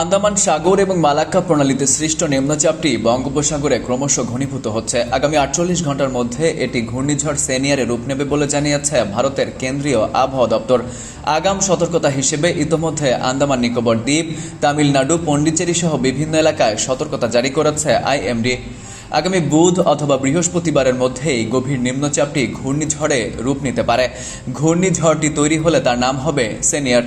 আন্দামান সাগর এবং মালাক্কা প্রণালীতে সৃষ্ট নিম্নচাপটি বঙ্গোপসাগরে ক্রমশ ঘনীভূত হচ্ছে। আগামী আটচল্লিশ ঘণ্টার মধ্যে এটি ঘূর্ণিঝড় সেনিয়ারে রূপ নেবে বলে জানিয়েছে ভারতের কেন্দ্রীয় আবহাওয়া দপ্তর। আগাম সতর্কতা হিসেবে ইতোমধ্যে আন্দামান নিকোবর দ্বীপ, তামিলনাড়ু পন্ডিচেরি সহ বিভিন্ন এলাকায় সতর্কতা জারি করেছে আইএমডি। আগামী বুধ অথবা বৃহস্পতিবারের মধ্যেই গভীর নিম্নচাপটি ঘূর্ণিঝড়ে রূপ নিতে পারে। ঘূর্ণিঝড়টি তৈরি হলে তার নাম হবে সেনিয়ার।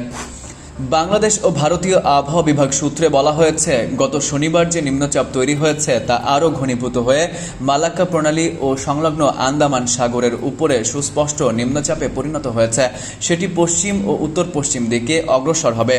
বাংলাদেশ ও ভারতীয় আবহাওয়া বিভাগ সূত্রে বলা হয়েছে, গত শনিবার যে নিম্নচাপ তৈরি হয়েছে তা আরও ঘনীভূত হয়ে মালাক্কা প্রণালী ও সংলগ্ন আন্দামান সাগরের উপরে সুস্পষ্ট নিম্নচাপে পরিণত হয়েছে। সেটি পশ্চিম ও উত্তর পশ্চিম দিকে অগ্রসর হবে।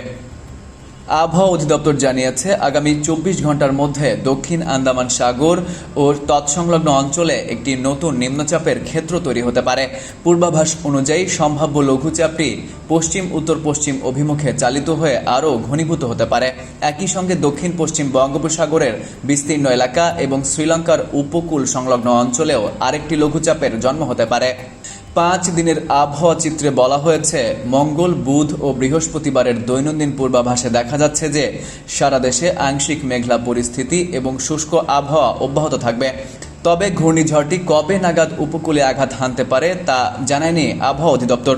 আবহাওয়া অধিদপ্তর জানিয়েছে, আগামী চব্বিশ ঘণ্টার মধ্যে দক্ষিণ আন্দামান সাগর ও তৎসংলগ্ন অঞ্চলে একটি নতুন নিম্নচাপের ক্ষেত্র তৈরি হতে পারে। পূর্বাভাস অনুযায়ী সম্ভাব্য লঘুচাপটি পশ্চিম, উত্তর পশ্চিম অভিমুখে চালিত হয়ে আরও ঘনীভূত হতে পারে। একই সঙ্গে দক্ষিণ পশ্চিম বঙ্গোপসাগরের বিস্তীর্ণ এলাকা এবং শ্রীলঙ্কার উপকূল সংলগ্ন অঞ্চলেও আরেকটি লঘুচাপের জন্ম হতে পারে। পাঁচ দিনের আবহাওয়া চিত্রে বলা হয়েছে, মঙ্গল, বুধ ও বৃহস্পতিবারের দৈনন্দিন পূর্বাভাসে দেখা যাচ্ছে যে সারা দেশে আংশিক মেঘলা পরিস্থিতি এবং শুষ্ক আবহাওয়া অব্যাহত থাকবে। তবে ঘূর্ণিঝড়টি কবে নাগাদ উপকূলে আঘাত হানতে পারে তা জানায়নি আবহাওয়া অধিদপ্তর।